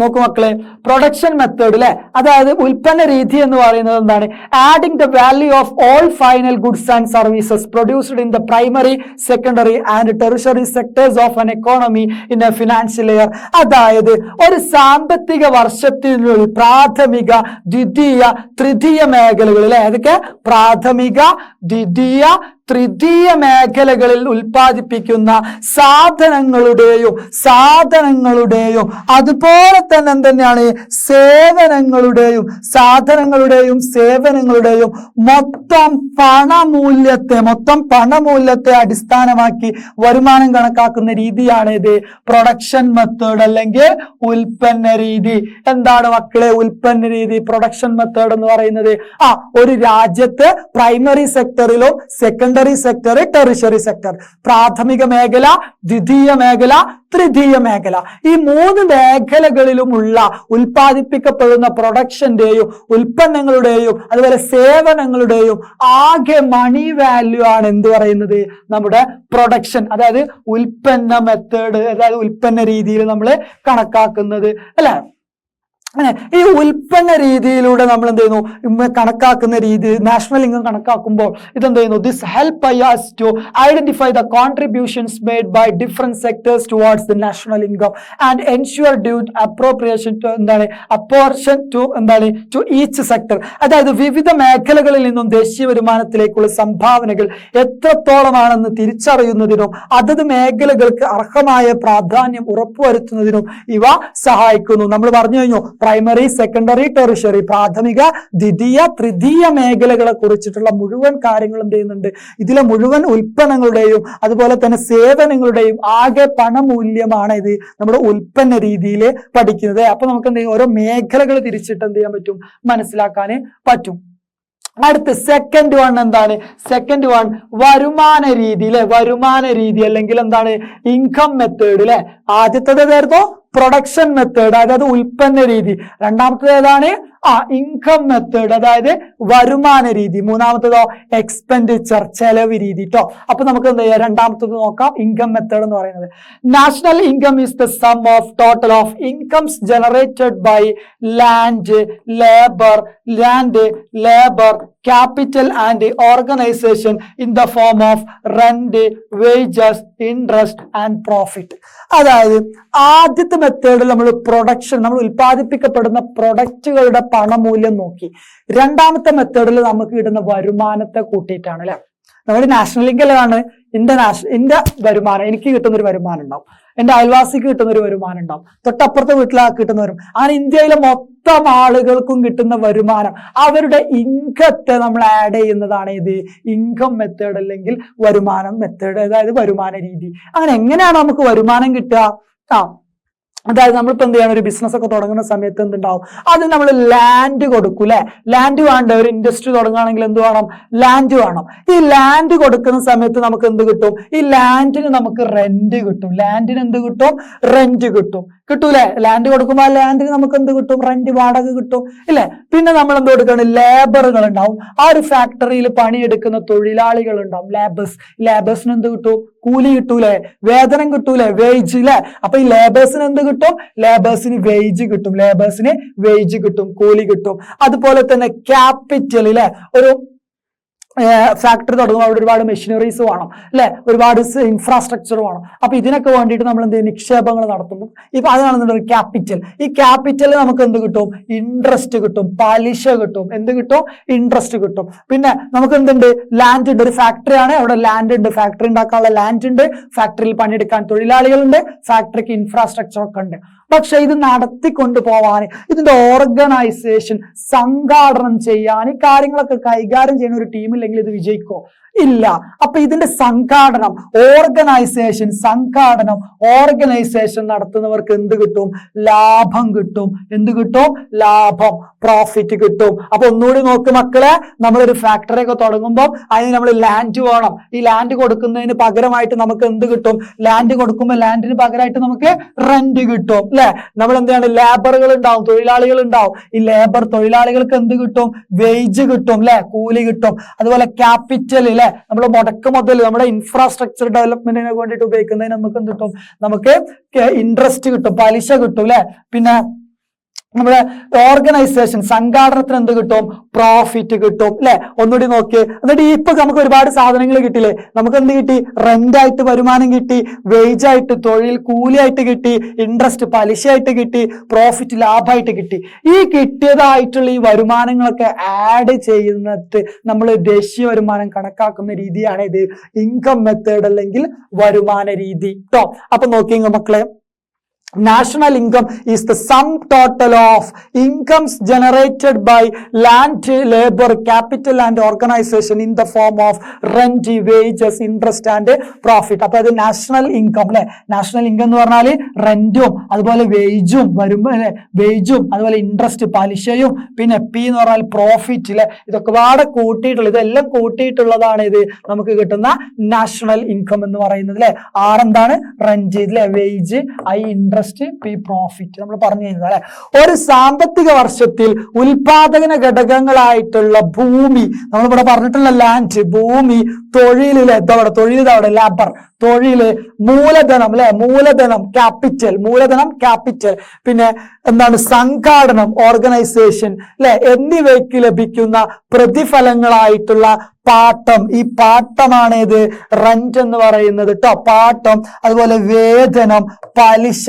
നോക്കൂ മക്കളെ പ്രൊഡക്ഷൻ മെത്തേഡ് അല്ലെ അതായത് ഉൽപ്പന്ന രീതി എന്ന് പറയുന്നത് എന്താണ്? Adding the value of all final goods and services produced in the primary secondary and tertiary sectors of an economy in a financial year അതായത് ഒരു സാമ്പത്തിക വർഷത്തിനുള്ളിൽ പ്രാഥമിക ദ്വിതീയ തൃതീയ മേഖലകളിൽ ഏതൊക്കെ? പ്രാഥമിക ദ്വിതീയ തൃതീയ മേഖലകളിൽ ഉൽപ്പാദിപ്പിക്കുന്ന സാധനങ്ങളുടെയും സാധനങ്ങളുടെയും അതുപോലെ തന്നെ തന്നെയാണ് സേവനങ്ങളുടെയും സാധനങ്ങളുടെയും സേവനങ്ങളുടെയും മൊത്തം പണമൂല്യത്തെ മൊത്തം പണമൂല്യത്തെ അടിസ്ഥാനമാക്കി വരുമാനം കണക്കാക്കുന്ന രീതിയാണ് ഇത് പ്രൊഡക്ഷൻ മെത്തേഡ് അല്ലെങ്കിൽ ഉൽപ്പന്ന രീതി. എന്താണ് മക്കളെ ഉൽപ്പന്ന രീതി? പ്രൊഡക്ഷൻ മെത്തേഡ് എന്ന് പറയുന്നത്? ആ ഒരു രാജ്യത്ത് പ്രൈമറി സെക്ടറിലും സെക്കൻഡറി സെക്ടർ ടെറിഷറി സെക്ടർ പ്രാഥമിക മേഖല ദ്വിതീയ മേഖല തൃതീയ മേഖല. ഈ മൂന്ന് മേഖല മേഖലകളിലുമുള്ള ഉൽപ്പാദിപ്പിക്കപ്പെടുന്ന പ്രൊഡക്ഷന്റെയും ഉൽപ്പന്നങ്ങളുടെയും അതുപോലെ സേവനങ്ങളുടെയും ആകെ മണി വാല്യൂ ആണ് എന്ത് പറയുന്നത്? നമ്മുടെ പ്രൊഡക്ഷൻ അതായത് ഉൽപ്പന്ന മെത്തേഡ് അതായത് ഉൽപ്പന്ന രീതിയിൽ നമ്മൾ കണക്കാക്കുന്നത്. അല്ലെ? ഈ ഉൽപ്പന്ന രീതിയിലൂടെ നമ്മൾ എന്ത് ചെയ്യുന്നു കണക്കാക്കുന്ന രീതി നാഷണൽ ഇൻകം കണക്കാക്കുമ്പോൾ ഇതെന്ത് ചെയ്യുന്നു? This help I as to identify the contributions made by different sectors towards the national income and ensure due appropriation to എന്താണ്? അപ്പോർഷൻ ടു എന്താണ്? ടു ഈച്ച് സെക്ടർ അതായത് വിവിധ മേഖലകളിൽ നിന്നും ദേശീയ വരുമാനത്തിലേക്കുള്ള സംഭാവനകൾ എത്രത്തോളമാണെന്ന് തിരിച്ചറിയുന്നതിനും അതത് മേഖലകൾക്ക് അർഹമായ പ്രാധാന്യം ഉറപ്പുവരുത്തുന്നതിനും ഇവ സഹായിക്കുന്നു. നമ്മൾ പറഞ്ഞു കഴിഞ്ഞു പ്രൈമറി സെക്കൻഡറി ടെറിഷറി പ്രാഥമിക ദ്വിതീയ തൃതീയ മേഖലകളെ കുറിച്ചിട്ടുള്ള മുഴുവൻ കാര്യങ്ങളും ചെയ്യുന്നുണ്ട്? ഇതിലെ മുഴുവൻ ഉൽപ്പന്നങ്ങളുടെയും അതുപോലെ തന്നെ സേവനങ്ങളുടെയും ആകെ പണമൂല്യമാണ് ഇത് നമ്മുടെ ഉൽപ്പന്ന രീതിയിൽ പഠിക്കുന്നത്. അപ്പൊ നമുക്ക് എന്ത് ചെയ്യും? ഓരോ മേഖലകൾ തിരിച്ചിട്ട് എന്ത് ചെയ്യാൻ പറ്റും? മനസ്സിലാക്കാൻ പറ്റും. അടുത്ത് സെക്കൻഡ് വൺ എന്താണ്? സെക്കൻഡ് വൺ വരുമാന രീതി അല്ലെ വരുമാന രീതി അല്ലെങ്കിൽ എന്താണ്? ഇൻകം മെത്തേഡ് അല്ലെ ആദ്യത്തത് ഏതായിരുന്നു? പ്രൊഡക്ഷൻ മെത്തേഡ് അതായത് ഉൽപ്പന്ന രീതി. രണ്ടാമത്തത് ഏതാണ്? ആ ഇൻകം മെത്തേഡ് അതായത് വരുമാന രീതി. മൂന്നാമത്തതോ എക്സ്പെൻഡിച്ചർ ചെലവ് രീതി ട്ടോ. അപ്പൊ നമുക്ക് എന്താ ചെയ്യാം? രണ്ടാമത്തത് നോക്കാം. ഇൻകം മെത്തേഡ് എന്ന് പറയുന്നത്. National income is the sum of total of incomes generated by land labour land labour capital and organisation in the form of rent wages interest and profit അതായത് ആദ്യത്തെ മെത്തേഡിൽ നമ്മൾ പ്രൊഡക്ഷൻ നമ്മൾ ഉൽപ്പാദിപ്പിക്കപ്പെടുന്ന പ്രൊഡക്റ്റുകളുടെ പണമൂല്യം നോക്കി. രണ്ടാമത്തെ മെത്തേഡിൽ നമുക്ക് കിട്ടുന്ന വരുമാനത്തെ കൂട്ടിയിട്ടാണ് അല്ലെ നമ്മുടെ നാഷണൽ ലിങ്കിലാണ് എന്റെ നാഷണൽ ഇന്ത്യ വരുമാനം എനിക്ക് കിട്ടുന്ന ഒരു വരുമാനം ഉണ്ടാവും. എന്റെ അയൽവാസിക്ക് കിട്ടുന്ന ഒരു വരുമാനം ഉണ്ടാവും. തൊട്ടപ്പുറത്തെ വീട്ടിലാ കിട്ടുന്ന വരും. അങ്ങനെ ഇന്ത്യയിലെ മൊത്തം ആളുകൾക്കും കിട്ടുന്ന വരുമാനം. അവരുടെ ഇൻകത്തെ നമ്മൾ ആഡ് ചെയ്യുന്നതാണ് ഇത് ഇൻകം മെത്തേഡ് അല്ലെങ്കിൽ വരുമാനം മെത്തേഡ് അതായത് വരുമാന രീതി. അങ്ങനെ എങ്ങനെയാണ് നമുക്ക് വരുമാനം കിട്ടുക? ആ അതായത് നമ്മളിപ്പോ എന്ത് ചെയ്യണം? ഒരു ബിസിനസ് ഒക്കെ തുടങ്ങുന്ന സമയത്ത് എന്തുണ്ടാവും? അത് നമ്മൾ ലാൻഡ് കൊടുക്കും അല്ലെ ലാൻഡ് വേണ്ട ഒരു ഇൻഡസ്ട്രി തുടങ്ങുകയാണെങ്കിൽ എന്ത് വേണം? ലാൻഡ് വേണം. ഈ ലാൻഡ് കൊടുക്കുന്ന സമയത്ത് നമുക്ക് എന്ത് കിട്ടും? ഈ ലാൻഡിന് നമുക്ക് റെന്റ് കിട്ടും. ലാൻഡിന് എന്ത് കിട്ടും? റെന്റ് കിട്ടും. കിട്ടൂലേ? ലാൻഡ് കൊടുക്കുമ്പോൾ ആ ലാൻഡിന് നമുക്ക് എന്ത് കിട്ടും? റെന്റ് വാടക കിട്ടും ഇല്ലേ? പിന്നെ നമ്മൾ എന്ത് കൊടുക്കണം? ലേബറുകൾ ഉണ്ടാവും ആ ഒരു ഫാക്ടറിയിൽ പണിയെടുക്കുന്ന തൊഴിലാളികൾ ഉണ്ടാവും ലേബേഴ്സ് ലേബേഴ്സിന് എന്ത് കിട്ടും? കൂലി കിട്ടൂലേ? വേതനം കിട്ടൂലേ? വേജ് ഇല്ലേ? അപ്പൊ ഈ ലേബേഴ്സിന് എന്ത് കിട്ടും? ലേബേഴ്സിന് വേജ് കിട്ടും. ലേബേഴ്സിന് വേജ് കിട്ടും കൂലി കിട്ടും. അതുപോലെ തന്നെ ക്യാപിറ്റൽ ഇല്ലേ? ഒരു ഫാക്ടറി തുടങ്ങുമ്പോൾ അവിടെ ഒരുപാട് മെഷീനറീസ് വേണം അല്ലെ? ഒരുപാട് ഇൻഫ്രാസ്ട്രക്ചർ വേണം. അപ്പൊ ഇതിനൊക്കെ വേണ്ടിയിട്ട് നമ്മൾ എന്ത് നിക്ഷേപങ്ങൾ നടത്തുമ്പോൾ ഇപ്പൊ അതാണെന്നുണ്ടെങ്കിൽ ക്യാപിറ്റൽ ഈ ക്യാപിറ്റൽ നമുക്ക് എന്ത് കിട്ടും? ഇൻട്രസ്റ്റ് കിട്ടും. പലിശ കിട്ടും. എന്ത് കിട്ടും? ഇൻട്രസ്റ്റ് കിട്ടും. പിന്നെ നമുക്ക് എന്തുണ്ട്? ലാൻഡ് ഉണ്ട്. ഒരു ഫാക്ടറി ആണ്. അവിടെ ലാൻഡ് ഉണ്ട്. ഫാക്ടറി ഉണ്ടാക്കാനുള്ള ലാൻഡ് ഉണ്ട്. ഫാക്ടറിയിൽ പണിയെടുക്കാൻ തൊഴിലാളികളുണ്ട്. ഫാക്ടറിക്ക് ഇൻഫ്രാസ്ട്രക്ചർ ഒക്കെ ഉണ്ട്. പക്ഷെ ഇത് നടത്തിക്കൊണ്ടു പോവാൻ ഇതിന്റെ ഓർഗനൈസേഷൻ സംഘാടനം ചെയ്യാൻ കാര്യങ്ങളൊക്കെ കൈകാര്യം ചെയ്യുന്ന ഒരു ടീമില്ലെങ്കിൽ ഇത് വിജയിക്കോ? ഇല്ല. അപ്പൊ ഇതിന്റെ സംഘാടനം ഓർഗനൈസേഷൻ സംഘാടനം ഓർഗനൈസേഷൻ നടത്തുന്നവർക്ക് എന്ത് കിട്ടും? ലാഭം കിട്ടും. എന്ത് കിട്ടും? ലാഭം പ്രോഫിറ്റ് കിട്ടും. അപ്പൊ ഒന്നുകൂടി നോക്ക് മക്കളെ നമ്മളൊരു ഫാക്ടറി ഒക്കെ തുടങ്ങുമ്പോൾ അതിന് നമ്മൾ ലാൻഡ് വേണം. ഈ ലാൻഡ് കൊടുക്കുന്നതിന് പകരമായിട്ട് നമുക്ക് എന്ത് കിട്ടും? ലാൻഡ് കൊടുക്കുമ്പോൾ ലാൻഡിന് പകരമായിട്ട് നമുക്ക് റെന്റ് കിട്ടും. അല്ലെ? നമ്മൾ എന്താണ് ലേബറുകൾ ഉണ്ടാവും തൊഴിലാളികൾ ഉണ്ടാവും. ഈ ലേബർ തൊഴിലാളികൾക്ക് എന്ത് കിട്ടും? വേജ് കിട്ടും അല്ലെ? കൂലി കിട്ടും. അതുപോലെ ക്യാപിറ്റൽ അല്ലെ? നമ്മൾ മുടക്ക് മുതൽ നമ്മുടെ ഇൻഫ്രാസ്ട്രക്ചർ ഡെവലപ്മെന്റിനെ വേണ്ടിയിട്ട് ഉപയോഗിക്കുന്നതിന് നമുക്ക് എന്ത് കിട്ടും? നമുക്ക് ഇൻട്രസ്റ്റ് കിട്ടും പലിശ കിട്ടും അല്ലെ? പിന്നെ നമ്മുടെ ഓർഗനൈസേഷൻ സംഘാടനത്തിന് എന്ത് കിട്ടും? പ്രോഫിറ്റ് കിട്ടും അല്ലെ ഒന്നുകൂടി നോക്കി എന്നിട്ട് ഇപ്പൊ നമുക്ക് ഒരുപാട് സാധനങ്ങൾ കിട്ടില്ലേ നമുക്ക് എന്ത് കിട്ടി? റെന്റ് ആയിട്ട് വരുമാനം കിട്ടി വേജ് ആയിട്ട് തൊഴിൽ കൂലിയായിട്ട് കിട്ടി ഇൻട്രസ്റ്റ് പലിശയായിട്ട് കിട്ടി പ്രോഫിറ്റ് ലാഭമായിട്ട് കിട്ടി. ഈ കിട്ടിയതായിട്ടുള്ള ഈ വരുമാനങ്ങളൊക്കെ ആഡ് ചെയ്യുന്നത് നമ്മൾ ദേശീയ വരുമാനം കണക്കാക്കുന്ന രീതിയാണ് ഇത് ഇൻകം മെത്തേഡ് അല്ലെങ്കിൽ വരുമാന രീതി. കേട്ടോ അപ്പൊ നോക്കിയെങ്കിൽ മക്കളെ. National income is the sum total of incomes generated by land labour capital and organisation in the form of rent wages interest and profit. അപ്പൊ അത് നാഷണൽ ഇൻകം അല്ലെ നാഷണൽ ഇൻകം എന്ന് പറഞ്ഞാൽ റെന്റും അതുപോലെ വേജും വരുമ്പോ അല്ലെ? വേജും അതുപോലെ ഇൻട്രസ്റ്റ് പലിശയും പിന്നെ പി എന്ന് പറഞ്ഞാൽ പ്രോഫിറ്റ് അല്ലെ ഇതൊക്കെ പാടെ കൂട്ടിയിട്ടുള്ള ഇതെല്ലാം കൂട്ടിയിട്ടുള്ളതാണ് ഇത് നമുക്ക് കിട്ടുന്ന നാഷണൽ ഇൻകം എന്ന് പറയുന്നത് അല്ലെ ആറെന്താണ് റെന്റ് അല്ലെ wage I interest interest P profit നമ്മൾ പറഞ്ഞു കഴിഞ്ഞു അല്ലെ? ഒരു സാമ്പത്തിക വർഷത്തിൽ ഉൽപാദന ഘടകങ്ങളായിട്ടുള്ള ഭൂമി നമ്മളിവിടെ പറഞ്ഞിട്ടുള്ള ലാൻഡ് ഭൂമി തൊഴിലിൽ തൊഴിൽ അവിടെ ലേബർ തൊഴിൽ മൂലധനം അല്ലെ? മൂലധനം ക്യാപിറ്റൽ മൂലധനം ക്യാപിറ്റൽ പിന്നെ എന്താണ്? സംഘാടനം ഓർഗനൈസേഷൻ അല്ലെ? എന്നിവയ്ക്ക് ലഭിക്കുന്ന പ്രതിഫലങ്ങളായിട്ടുള്ള പാട്ടം. ഈ പാട്ടമാണ് ഏത് റെന്റ് എന്ന് പറയുന്നത് കേട്ടോ പാട്ടം അതുപോലെ വേതനം പലിശ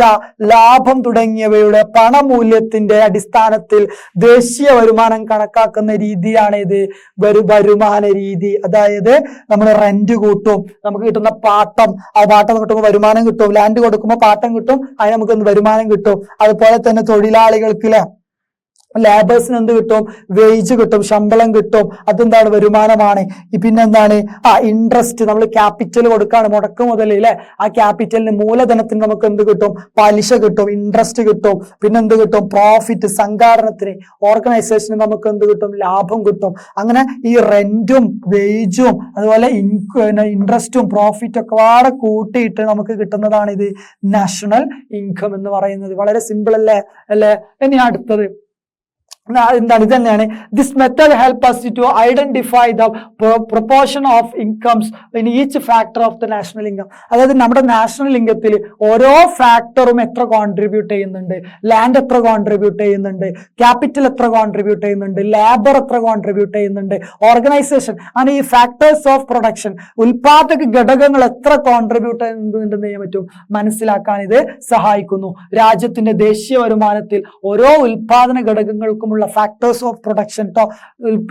ലാഭം തുടങ്ങിയവയുടെ പണമൂല്യത്തിന്റെ അടിസ്ഥാനത്തിൽ ദേശീയ വരുമാനം കണക്കാക്കുന്ന രീതിയാണ് ഇത് വരു വരുമാന രീതി. അതായത് നമ്മൾ റെന്റ് കൂട്ടും നമുക്ക് കിട്ടുന്ന പാട്ടം. ആ പാട്ടം കിട്ടുമ്പോൾ വരുമാനം കിട്ടും ലാൻഡ് കൊടുക്കുമ്പോൾ പാട്ടം കിട്ടും അതിന് നമുക്ക് വരുമാനം കിട്ടും? അതുപോലെ തന്നെ തൊഴിലാളികൾക്ക് ലേബേഴ്സിന് എന്ത് കിട്ടും? വേജ് കിട്ടും ശമ്പളം കിട്ടും. അതെന്താണ്? വരുമാനമാണ്. പിന്നെ പിന്നെന്താണ്? ആ ഇൻട്രസ്റ്റ് നമ്മൾ ക്യാപിറ്റൽ കൊടുക്കാണ് മുടക്ക് മുതൽ അല്ലെ ആ ക്യാപിറ്റലിന് മൂലധനത്തിന് നമുക്ക് എന്ത് കിട്ടും? പലിശ കിട്ടും ഇൻട്രസ്റ്റ് കിട്ടും. പിന്നെ എന്ത് കിട്ടും? പ്രോഫിറ്റ് സംഘാടനത്തിന് ഓർഗനൈസേഷന് നമുക്ക് എന്ത് കിട്ടും? ലാഭം കിട്ടും. അങ്ങനെ ഈ റെന്റും വേജും അതുപോലെ ഇൻട്രസ്റ്റും പ്രോഫിറ്റും ഒക്കെ പാടെ കൂട്ടിയിട്ട് നമുക്ക് കിട്ടുന്നതാണ് ഇത് നാഷണൽ ഇൻകം എന്ന് പറയുന്നത്. വളരെ സിമ്പിൾ അല്ലേ? അല്ലേ? ഇനി അടുത്തത്. എന്താണ്? ഇത് തന്നെയാണ് this method help us to identify the proportion of incomes in each factor of the national income അതായത് നമ്മുടെ നാഷണൽ ഇൻകത്തിൽ ഓരോ ഫാക്ടറും എത്ര കോൺട്രിബ്യൂട്ട് ചെയ്യുന്നുണ്ട്? ലാൻഡ് എത്ര കോൺട്രിബ്യൂട്ട് ചെയ്യുന്നുണ്ട്? ക്യാപിറ്റൽ എത്ര കോൺട്രിബ്യൂട്ട് ചെയ്യുന്നുണ്ട്? ലേബർ എത്ര കോൺട്രിബ്യൂട്ട് ചെയ്യുന്നുണ്ട്? ഓർഗനൈസേഷൻ അങ്ങനെ ഈ ഫാക്ടേഴ്സ് ഓഫ് പ്രൊഡക്ഷൻ ഉൽപാദക ഘടകങ്ങൾ എത്ര കോൺട്രിബ്യൂട്ട് ചെയ്യുന്നുണ്ടെന്ന് ചെയ്യാൻ പറ്റും മനസ്സിലാക്കാൻ ഇത് സഹായിക്കുന്നു. രാജ്യത്തിന്റെ ദേശീയ വരുമാനത്തിൽ ഓരോ ഉൽപാദന ഘടകങ്ങൾക്കുമുള്ള ഫാക്ടേഴ്സ് ഓഫ് പ്രൊഡക്ഷൻ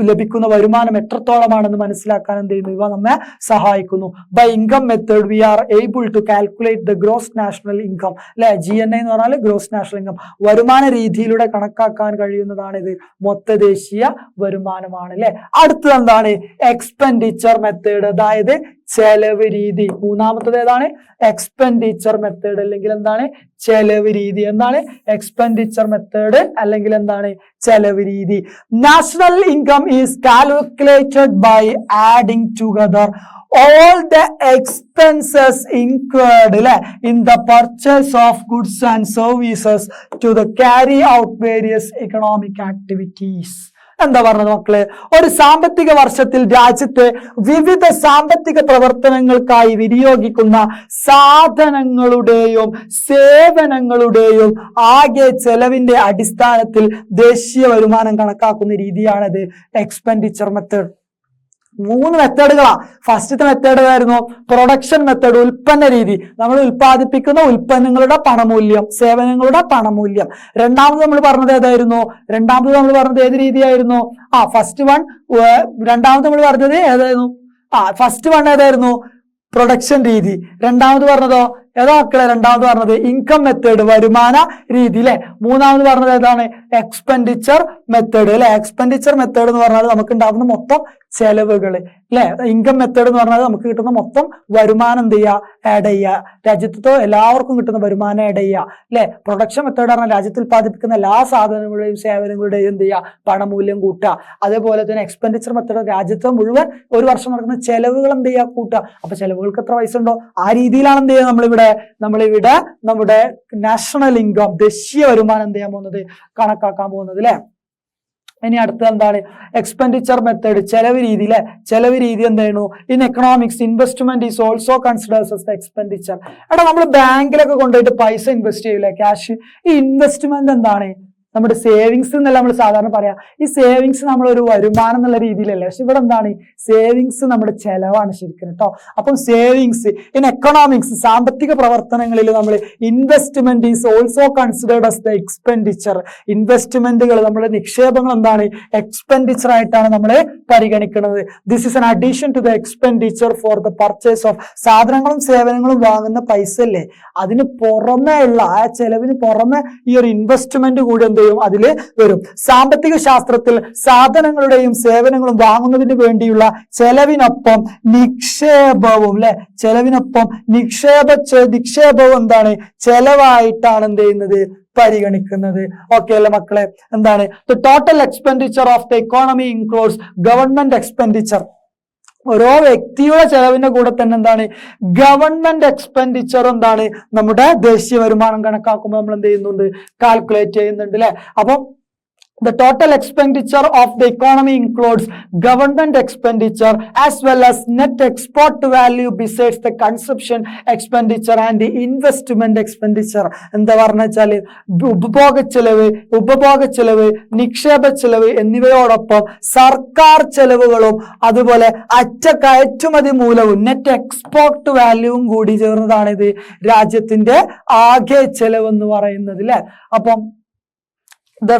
ലഭിക്കുന്ന വരുമാനം എത്രത്തോളമാണെന്ന് മനസ്സിലാക്കാൻ എന്ത് ചെയ്യുന്നു? ഇവ നമ്മെ സഹായിക്കുന്നു. By income method we are able to calculate the gross national income അല്ലെ? ജി എൻ എന്ന് പറഞ്ഞാൽ ഗ്രോസ് നാഷണൽ ഇൻകം വരുമാന രീതിയിലൂടെ കണക്കാക്കാൻ കഴിയുന്നതാണ് ഇത്. മൊത്ത ദേശീയ വരുമാനമാണ് അല്ലെ? അടുത്തത് എന്താണ്? എക്സ്പെൻഡിച്ചർ മെത്തേഡ് അതായത് ചെലവ് രീതി. മൂന്നാമത്തത് ഏതാണ്? എക്സ്പെൻഡിച്ചർ മെത്തേഡ് അല്ലെങ്കിൽ എന്താണ്? ചെലവ് രീതി. എന്താണ്? എക്സ്പെൻഡിച്ചർ മെത്തേഡ് അല്ലെങ്കിൽ എന്താണ്? ചെലവ് രീതി. National income is calculated by adding together all the expenses incurred അല്ലെ in the purchase of goods and services to the carry out various economic activities. എന്താ പറഞ്ഞത് മക്കളെ? ഒരു സാമ്പത്തിക വർഷത്തിൽ രാജ്യത്തെ വിവിധ സാമ്പത്തിക പ്രവർത്തനങ്ങൾക്കായി വിനിയോഗിക്കുന്ന സാധനങ്ങളുടെയും സേവനങ്ങളുടെയും ആകെ ചെലവിന്റെ അടിസ്ഥാനത്തിൽ ദേശീയ വരുമാനം കണക്കാക്കുന്ന രീതിയാണത് എക്സ്പെൻഡിച്ചർ മെത്തേഡ് മൂന്ന് മെത്തേഡുകളാ. ഫസ്റ്റത്തെ മെത്തേഡ് ആയിരുന്നു പ്രൊഡക്ഷൻ മെത്തേഡ് ഉൽപ്പന്ന രീതി. നമ്മൾ ഉൽപ്പാദിപ്പിക്കുന്ന ഉൽപ്പന്നങ്ങളുടെ പണമൂല്യം സേവനങ്ങളുടെ പണമൂല്യം. രണ്ടാമത് നമ്മൾ പറഞ്ഞത് ഏതായിരുന്നു? രണ്ടാമത് നമ്മൾ പറഞ്ഞത് ഏത് രീതിയായിരുന്നു? ആ ഫസ്റ്റ് വൺ രണ്ടാമത് നമ്മൾ പറഞ്ഞത് ഏതായിരുന്നു? ആ ഫസ്റ്റ് വൺ ഏതായിരുന്നു? പ്രൊഡക്ഷൻ രീതി. രണ്ടാമത് പറഞ്ഞതോ? ഏതാ മക്കളെ രണ്ടാമത് പറഞ്ഞത് ഇൻകം മെത്തേഡ് വരുമാന രീതി അല്ലെ മൂന്നാമത് പറഞ്ഞത് ഏതാണ്? എക്സ്പെൻഡിച്ചർ മെത്തേഡ് അല്ലെ എക്സ്പെൻഡിച്ചർ മെത്തേഡ് എന്ന് പറഞ്ഞാൽ നമുക്ക് ഉണ്ടാകുന്ന മൊത്തം ചെലവുകൾ അല്ലെ ഇൻകം മെത്തേഡ് എന്ന് പറഞ്ഞാൽ നമുക്ക് കിട്ടുന്ന മൊത്തം വരുമാനം എന്ത് ചെയ്യുക ആഡ് ചെയ്യുക രാജ്യത്തോ എല്ലാവർക്കും കിട്ടുന്ന വരുമാനം ആഡ് ചെയ്യുക അല്ലെ പ്രൊഡക്ഷൻ മെത്തേഡ് പറഞ്ഞാൽ രാജ്യത്ത് ഉൽപ്പാദിപ്പിക്കുന്ന എല്ലാ സാധനങ്ങളുടെയും സേവനങ്ങളുടെയും എന്ത് ചെയ്യുക പണമൂല്യം കൂട്ടുക. അതേപോലെ തന്നെ എക്സ്പെൻഡിച്ചർ മെത്തേഡ് രാജ്യത്ത് മുഴുവൻ ഒരു വർഷം നടക്കുന്ന ചെലവുകൾ എന്ത് ചെയ്യുക കൂട്ടുക. അപ്പൊ ചെലവുകൾക്ക് എത്ര പൈസ ഉണ്ടോ? ആ രീതിയിലാണ് എന്ത് ചെയ്യുക? നമ്മളിവിടെ നമ്മളിവിടെ നമ്മുടെ നാഷണൽ ഇൻകം ദേശീയ വരുമാനം എന്ത് ചെയ്യാൻ പോകുന്നത്? കണക്കാക്കാൻ പോകുന്നത് അല്ലെ ഇനി അടുത്ത എന്താണ്? എക്സ്പെൻഡിച്ചർ മെത്തേഡ് ചെലവ് രീതി അല്ലെ ചെലവ് രീതി എന്താണ് in economics investment is also considers as expenditure എടാ നമ്മൾ ബാങ്കിലൊക്കെ കൊണ്ടുപോയിട്ട് പൈസ ഇൻവെസ്റ്റ് ചെയ്യൂലേ? ക്യാഷ് ഈ ഇൻവെസ്റ്റ്മെന്റ് എന്താണ്? നമ്മുടെ സേവിങ്സ് എന്നല്ല നമ്മൾ സാധാരണ പറയാം. ഈ സേവിങ്സ് നമ്മൾ ഒരു വരുമാനം എന്നുള്ള രീതിയിലല്ല. പക്ഷെ ഇവിടെ എന്താണ്? സേവിങ്സ് നമ്മുടെ ചെലവാണ് ശരിക്കും കേട്ടോ. അപ്പം സേവിങ്സ് ഇൻ എക്കണോമിക്സ് സാമ്പത്തിക പ്രവർത്തനങ്ങളിൽ നമ്മൾ investment is also considered as the expenditure ഇൻവെസ്റ്റ്മെന്റുകൾ നമ്മുടെ നിക്ഷേപങ്ങൾ എന്താണ്? എക്സ്പെൻഡിച്ചർ ആയിട്ടാണ് നമ്മൾ പരിഗണിക്കുന്നത്. This is an addition to the expenditure for the purchase of സാധനങ്ങളും സേവനങ്ങളും വാങ്ങുന്ന പൈസ അല്ലേ? അതിന് പുറമേ ഉള്ള ആ ചെലവിന് പുറമെ ഈ ഒരു ഇൻവെസ്റ്റ്മെന്റ് കൂടി എന്ത് ചെയ്യും അതിൽ വരും. സാമ്പത്തിക ശാസ്ത്രത്തിൽ സാധനങ്ങളുടെയും സേവനങ്ങളും വാങ്ങുന്നതിന് വേണ്ടിയുള്ള ചെലവിനൊപ്പം നിക്ഷേപവും അല്ലെ ചെലവിനൊപ്പം നിക്ഷേപ നിക്ഷേപവും എന്താണ്? ചെലവായിട്ടാണ് എന്ത് ചെയ്യുന്നത്? പരിഗണിക്കുന്നത്. ഓക്കെ അല്ലെ മക്കളെ? എന്താണ്? The total expenditure of the economy includes government expenditure ഓരോ വ്യക്തിയുടെ ചെലവിന്റെ കൂടെ തന്നെ എന്താണ് ഗവൺമെന്റ് എക്സ്പെൻഡിച്ചർ എന്താണ് നമ്മുടെ ദേശീയ വരുമാനം കണക്കാക്കുമ്പോൾ നമ്മൾ എന്ത് ചെയ്യുന്നുണ്ട്? കാൽക്കുലേറ്റ് ചെയ്യുന്നുണ്ട് അല്ലെ അപ്പം The total expenditure of the economy includes government expenditure as well as net export value besides the consumption expenditure and the investment expenditure. എന്താ വെച്ചാൽ ഉപഭോഗ ചെലവ് ഉപഭോഗ ചെലവ് നിക്ഷേപ ചെലവ് എന്നിവയോടൊപ്പം സർക്കാർ ചെലവുകളും അതുപോലെ അറ്റ കയറ്റുമതി മൂലവും നെറ്റ് എക്സ്പോർട്ട് വാല്യൂവും കൂടി ചേർന്നതാണ് ഇത് രാജ്യത്തിന്റെ ആകെ ചെലവ് എന്ന് പറയുന്നത് അല്ലെ അപ്പം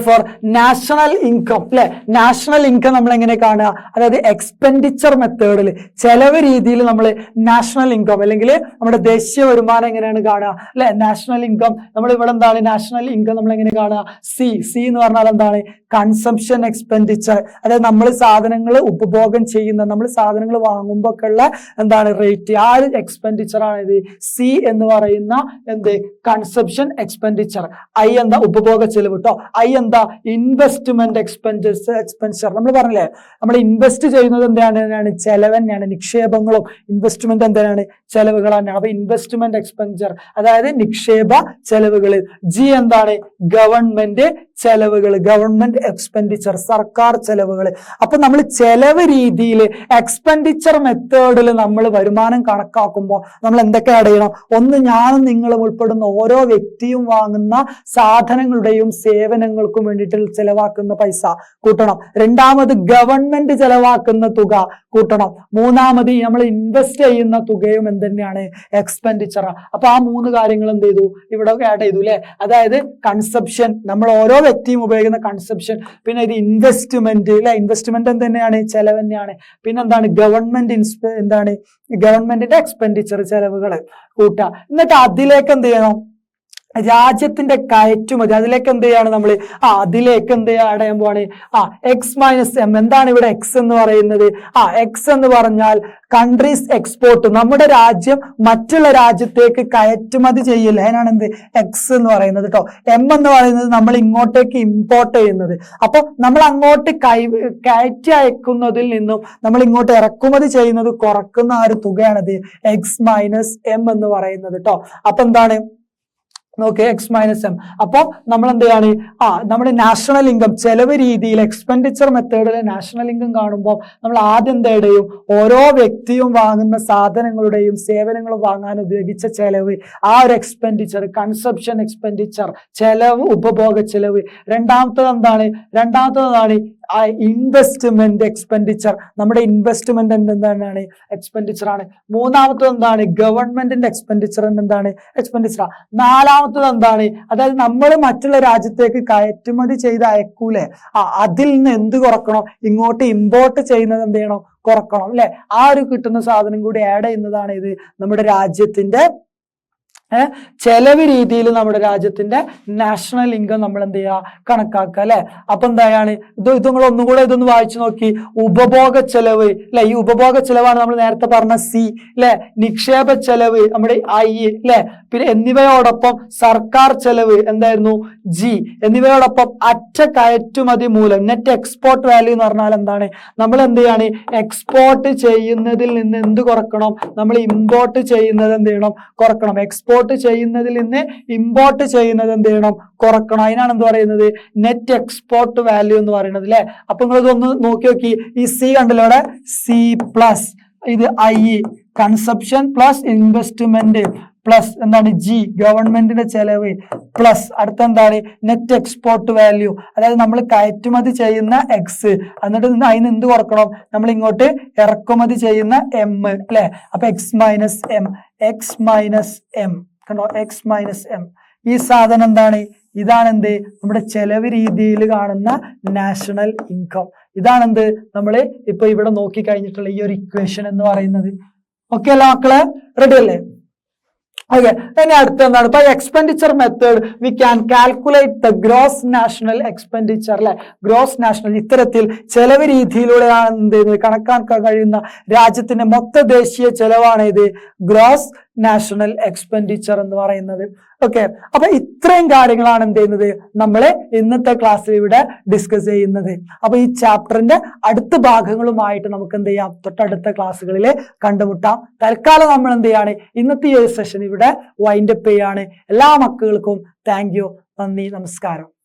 ഫോർ നാഷണൽ ഇൻകം അല്ലെ നാഷണൽ ഇൻകം നമ്മൾ എങ്ങനെ കാണുക? അതായത് എക്സ്പെൻഡിച്ചർ മെത്തേഡിൽ ചെലവ് രീതിയിൽ നമ്മൾ നാഷണൽ ഇൻകം അല്ലെങ്കിൽ നമ്മുടെ ദേശീയ വരുമാനം എങ്ങനെയാണ് കാണുക? അല്ലെ നാഷണൽ ഇൻകം നമ്മൾ ഇവിടെ എന്താണ്? നാഷണൽ ഇൻകം നമ്മൾ എങ്ങനെ കാണുക? സി സി എന്ന് പറഞ്ഞാൽ എന്താണ്? കൺസംഷൻ എക്സ്പെൻഡിച്ചർ അതായത് നമ്മൾ സാധനങ്ങൾ ഉപഭോഗം ചെയ്യുന്ന നമ്മൾ സാധനങ്ങൾ വാങ്ങുമ്പോൾ ഒക്കെ ഉള്ള എന്താണ് റേറ്റ് ആ ഒരു എക്സ്പെൻഡിച്ചർ ആണ് ഇത്. സി എന്ന് പറയുന്ന എന്ത്? കൺസംഷൻ എക്സ്പെൻഡിച്ചർ ഐ എന്താ? ഉപഭോഗ ചെലവ് കേട്ടോ ഐ എന്താ? ഇൻവെസ്റ്റ്മെന്റ് എക്സ്പെൻസ് എക്സ്പെൻസർ നമ്മൾ പറഞ്ഞില്ലേ? നമ്മൾ ഇൻവെസ്റ്റ് ചെയ്യുന്നത് എന്താണ് ചെലവ് തന്നെയാണ്. നിക്ഷേപങ്ങളും ഇൻവെസ്റ്റ്മെന്റ് എന്താണ് ചെലവുകൾ തന്നെയാണ്. അപ്പൊ ഇൻവെസ്റ്റ്മെന്റ് എക്സ്പെൻസർ അതായത് നിക്ഷേപ ചെലവുകൾ. ജി എന്താണ്? ഗവൺമെന്റ് ചെലവുകൾ ഗവൺമെന്റ് എക്സ്പെൻഡിച്ചർ സർക്കാർ ചെലവുകൾ അപ്പൊ നമ്മൾ ചെലവ് രീതിയിൽ എക്സ്പെൻഡിച്ചർ മെത്തേഡിൽ നമ്മൾ വരുമാനം കണക്കാക്കുമ്പോൾ നമ്മൾ എന്തൊക്കെ ആഡ് ചെയ്യണം? ഒന്ന് ഞാനും നിങ്ങളും ഉൾപ്പെടുന്ന ഓരോ വ്യക്തിയും വാങ്ങുന്ന സാധനങ്ങളുടെയും സേവനങ്ങൾക്കും വേണ്ടിയിട്ട് ചെലവാക്കുന്ന പൈസ കൂട്ടണം. രണ്ടാമത് ഗവൺമെന്റ് ചെലവാക്കുന്ന തുക കൂട്ടണം. മൂന്നാമത് നമ്മൾ ഇൻവെസ്റ്റ് ചെയ്യുന്ന തുകയും എന്ത് തന്നെയാണ് എക്സ്പെൻഡിച്ചർ അപ്പൊ ആ മൂന്ന് കാര്യങ്ങൾ എന്ത് ചെയ്തു ഇവിടെ ആഡ് ചെയ്തു അല്ലെ അതായത് കൺസെപ്ഷൻ നമ്മൾ ഓരോ വ്യക്തിയും ഉപയോഗിക്കുന്ന കൺസെപ്ഷൻ പിന്നെ ഇത് ഇൻവെസ്റ്റ്മെന്റ് അല്ലെ ഇൻവെസ്റ്റ്മെന്റ് തന്നെയാണ് ചെലവ് തന്നെയാണ്. പിന്നെ എന്താണ്? ഗവൺമെന്റ് എന്താണ്? ഗവൺമെന്റിന്റെ എക്സ്പെൻഡിച്ചർ ചെലവുകൾ കൂട്ടുക എന്നിട്ട് അതിലേക്ക് എന്ത് ചെയ്യണം? രാജ്യത്തിന്റെ കയറ്റുമതി അതിലേക്ക് എന്ത് ചെയ്യാണ് നമ്മൾ ആ അതിലേക്ക് എന്ത് അടയാൻ പോവാണ്. ആ എക്സ് മൈനസ് എം എന്താണ് ഇവിടെ എക്സ് എന്ന് പറയുന്നത്? ആ എക്സ് എന്ന് പറഞ്ഞാൽ കൺട്രീസ് എക്സ്പോർട്ട് നമ്മുടെ രാജ്യം മറ്റുള്ള രാജ്യത്തേക്ക് കയറ്റുമതി ചെയ്യില്ല അതിനാണ് എന്ത്? എക്സ് എന്ന് പറയുന്നത് കേട്ടോ എം എന്ന് പറയുന്നത് നമ്മൾ ഇങ്ങോട്ടേക്ക് ഇമ്പോർട്ട് ചെയ്യുന്നത്. അപ്പൊ നമ്മൾ അങ്ങോട്ട് കൈ കയറ്റി അയക്കുന്നതിൽ നിന്നും നമ്മൾ ഇങ്ങോട്ട് ഇറക്കുമതി ചെയ്യുന്നത് കുറക്കുന്ന ആ ഒരു തുകയാണത് എക്സ് മൈനസ് എം എന്ന് പറയുന്നത് കേട്ടോ അപ്പൊ എന്താണ്? നോക്കി എക്സ് മൈനസ് എം അപ്പോൾ നമ്മൾ എന്ത് ചെയ്യാണ് ആ നമ്മുടെ നാഷണൽ ഇൻകം ചെലവ് രീതിയിൽ എക്സ്പെൻഡിച്ചർ മെത്തേഡിൽ നാഷണൽ ഇൻകം കാണുമ്പോൾ നമ്മൾ ആദ്യം എന്തേടെയും ഓരോ വ്യക്തിയും വാങ്ങുന്ന സാധനങ്ങളുടെയും സേവനങ്ങളും വാങ്ങാൻ ഉപയോഗിച്ച ചെലവ് ആ ഒരു എക്സ്പെൻഡിച്ചർ കൺസപ്ഷൻ എക്സ്പെൻഡിച്ചർ ചെലവ് ഉപഭോഗ ചെലവ്. രണ്ടാമത്തത് എന്താണ്? രണ്ടാമത്തതാണ് ആ ഇൻവെസ്റ്റ്മെന്റ് എക്സ്പെൻഡിച്ചർ നമ്മുടെ ഇൻവെസ്റ്റ്മെന്റ് എന്താണ് എക്സ്പെൻഡിച്ചർ ആണ്. മൂന്നാമത്തത് എന്താണ് ഗവൺമെന്റിന്റെ എക്സ്പെൻഡിച്ചർ എന്താണ് എക്സ്പെൻഡിച്ചർ നാലാമത്തത് എന്താണ്? അതായത് നമ്മൾ മറ്റുള്ള രാജ്യത്തേക്ക് കയറ്റുമതി ചെയ്ത് അയക്കൂലേ? ആ അതിൽ നിന്ന് എന്ത് കുറക്കണം? ഇങ്ങോട്ട് ഇമ്പോർട്ട് ചെയ്യുന്നത് എന്ത് ചെയ്യണം? കുറക്കണം അല്ലെ? ആ ഒരു കിട്ടുന്ന സാധനം കൂടി ആഡ് ചെയ്യുന്നതാണ് ഇത് നമ്മുടെ രാജ്യത്തിന്റെ ചെലവ് രീതിയിൽ നമ്മുടെ രാജ്യത്തിന്റെ നാഷണൽ ഇൻകം നമ്മൾ എന്ത് ചെയ്യുക കണക്കാക്കുക അല്ലെ? അപ്പൊ എന്താണ് ഇത് ഇത് നിങ്ങൾ ഒന്നും കൂടെ ഇതൊന്ന് വായിച്ചു നോക്കി. ഉപഭോഗ ചെലവ് അല്ലെ? ഈ ഉപഭോഗ ചെലവാണ് നമ്മൾ നേരത്തെ പറഞ്ഞ സി അല്ലെ? നിക്ഷേപ ചെലവ് നമ്മുടെ ഐ അല്ലെ? പിന്നെ എന്നിവയോടൊപ്പം സർക്കാർ ചെലവ് എന്തായിരുന്നു? ജി എന്നിവയോടൊപ്പം അറ്റ കയറ്റുമതി മൂലം നെറ്റ് എക്സ്പോർട്ട് വാല്യൂ എന്ന് പറഞ്ഞാൽ എന്താണ്? നമ്മൾ എന്ത് ചെയ്യാണ്? എക്സ്പോർട്ട് ചെയ്യുന്നതിൽ നിന്ന് എന്ത് കുറക്കണം? നമ്മൾ ഇമ്പോർട്ട് ചെയ്യുന്നത് എന്ത് ചെയ്യണം? കുറക്കണം. എക്സ്പോർട്ട് ചെയ്യുന്നതിൽ നിന്ന് ഇമ്പോർട്ട് ചെയ്യുന്നത് എന്ത് ചെയ്യണം? കുറക്കണം. അതിനാണ് എന്ത് പറയുന്നത്? നെറ്റ് എക്സ്പോർട്ട് വാല്യൂ എന്ന് പറയുന്നത് അല്ലെ അപ്പൊ നിങ്ങൾ ഇതൊന്ന് നോക്കി നോക്കി. ഈ സി കണ്ടല്ലോ അവിടെ? സി പ്ലസ് ഇത് I consumption plus investment plus എന്താണ്? ജി ഗവൺമെന്റിന്റെ ചെലവ് പ്ലസ് അടുത്ത എന്താണ്? നെറ്റ് എക്സ്പോർട്ട് വാല്യൂ അതായത് നമ്മൾ കയറ്റുമതി ചെയ്യുന്ന എക്സ് എന്നിട്ട് അതിന് എന്ത് കുറക്കണം? നമ്മൾ ഇങ്ങോട്ട് ഇറക്കുമതി ചെയ്യുന്ന എം അല്ലെ അപ്പൊ X minus M X minus M കണ്ടോ? എക്സ് മൈനസ് എം ഈ സാധനം എന്താണ്? ഇതാണ് എന്ത് നമ്മുടെ ചെലവ് രീതിയിൽ കാണുന്ന നാഷണൽ ഇൻകം ഇതാണെന്ത്? നമ്മൾ ഇപ്പൊ ഇവിടെ നോക്കി കഴിഞ്ഞിട്ടുള്ള ഈ ഒരു ഇക്വേഷൻ എന്ന് പറയുന്നത്. ഓക്കെ അല്ല മക്കളെ? റെഡി അല്ലേ? ഓക്കെ ഇനി അടുത്ത എന്താണ്? ഇപ്പൊ expenditure method we can calculate the gross national expenditure അല്ലെ? ഗ്രോസ് നാഷണൽ ഇത്തരത്തിൽ ചെലവ് രീതിയിലൂടെയാണ് എന്ത് കണക്കാക്കാൻ കഴിയുന്ന രാജ്യത്തിന്റെ മൊത്ത ദേശീയ ചെലവാണ് ഇത്. ഗ്രോസ് നാഷണൽ എക്സ്പെൻഡിച്ചർ എന്ന് പറയുന്നത്. ഓക്കെ അപ്പൊ ഇത്രയും കാര്യങ്ങളാണ് എന്ത് ചെയ്യുന്നത്? നമ്മൾ ഇന്നത്തെ ക്ലാസ്സിൽ ഇവിടെ ഡിസ്കസ് ചെയ്യുന്നത്. അപ്പൊ ഈ ചാപ്റ്ററിന്റെ അടുത്ത ഭാഗങ്ങളുമായിട്ട് നമുക്ക് എന്ത് ചെയ്യാം? തൊട്ടടുത്ത ക്ലാസ്സുകളിൽ കണ്ടുമുട്ടാം. തൽക്കാലം നമ്മൾ എന്ത് ചെയ്യാണ്? ഇന്നത്തെ ഈ സെഷൻ ഇവിടെ വൈൻഡപ്പ് ചെയ്യാണ്. എല്ലാ മക്കൾക്കും താങ്ക് യു നന്ദി. നമസ്കാരം.